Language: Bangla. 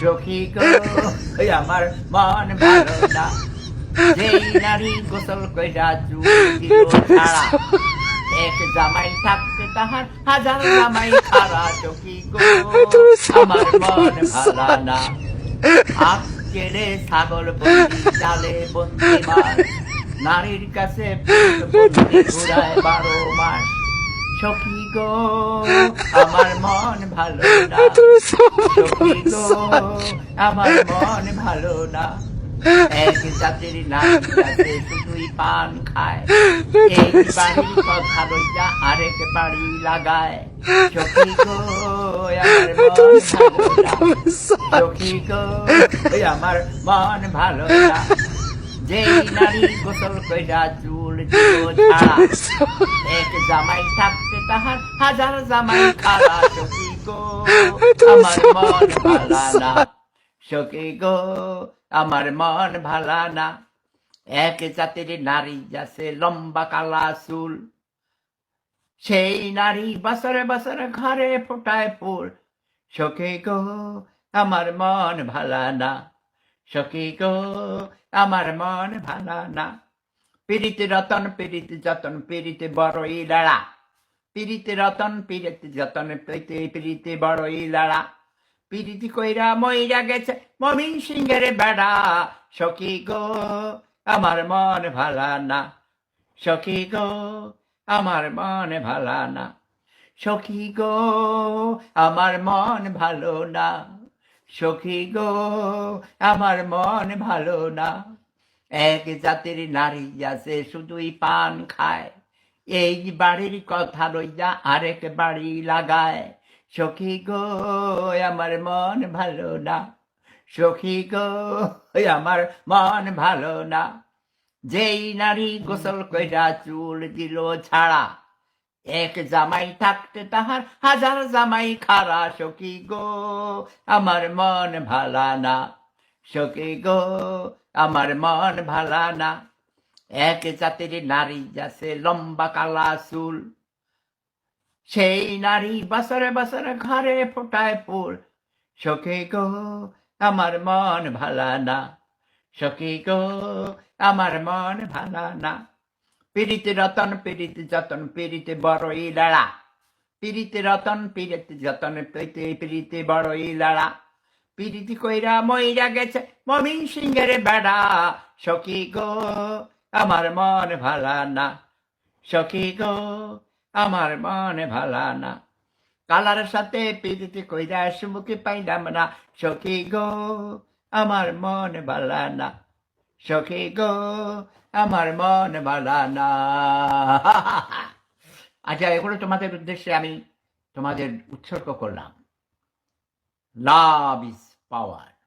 সখী ওই আমার মন ভালো না যেই নারী গোসল কইরা চুল দিল ছাড়া এক জামাই থাকতে তাহার হাজার জামাই খারা সখী গো আমার মন ভালো না হাত কেড়ে ছাগল বন্দি চালে বন্দি মাস নারীর কাছে ঘুরায় বারো মাস সখী গো আমার মন ভালো না। সখী গো আমার মন ভালো না। এক জাতির নারী শুধুই পান খায়। এই বাড়ির কথা লইয়া আরেক বাড়ি লাগায়। সখী গো আমার মন ভালো না। যেই নারী গোসল কইরা চুল এক জামাই থাকতে আমার মন ভালা না। সখী আমার মন ভালা না। এক জাতির নারী লম্বা কালা চুল। সেই নারী বছরে বছরে ঘরে ফোটায় ফুল। সখী গো আমার মন ভালা না। সখী গো আমার মন ভালা না। পিড়িতে রতন পিড়িতে যতন পিড়িতে বড়ই লাড়া। পিড়িতে রতন পিড়িতে যতন পিড়িতে পিড়িতে বড়ই লাড়া পিড়িতি কইরা মইরা গেছে মমিন সিংহের বেড়া সখী গো আমার মন ভালা না সখী গো আমার মন ভালা না সখী গো আমার মন ভালো না সখী গো আমার মন ভালো না এক জাতির নারী আছে শুধুই পান খায় এই বাড়ির কথা লইয়া আরেক বাড়ি লাগায়। সখী গো, আমার মন ভালো না। সখী গো, আমার মন ভালো না। যেই নারী গোসল কইরা চুল দিল ছাড়া, এক জামাই থাকতে তাহার হাজার জামাই খারা। সখী গো, আমার মন ভালা না। সখী গো, আমার মন ভালা না। এক জাতির নারী যাছে লম্বা কালা চুল সেই নারী বছরে বছরে ঘরে ফোটায় ফুল সখী গো আমার মন ভালা না সখী গো আমার মন ভালা না পিড়িতে রতন পিড়িতে যতন পিড়িতে বড়ই লাড়া পিড়িতে রতন পিড়িতে যতন পিড়িতে পিড়িতে বড়ই লাড়া পিড়িতি কইরা মইরা গেছে মমিন সিংহের বেড়া সখী গো আমার মন ভালা না। সখী গো, আমার মন ভালা না। কালার সাথে পিড়িতে কইরা সুমুখে পাইলাম না। সখী গো, আমার মন ভালা না। সখী গো, আমার মন ভালা না। আচ্ছা এগুলো তোমাদের উদ্দেশ্যে আমি তোমাদের উৎসর্গ করলাম। Love is power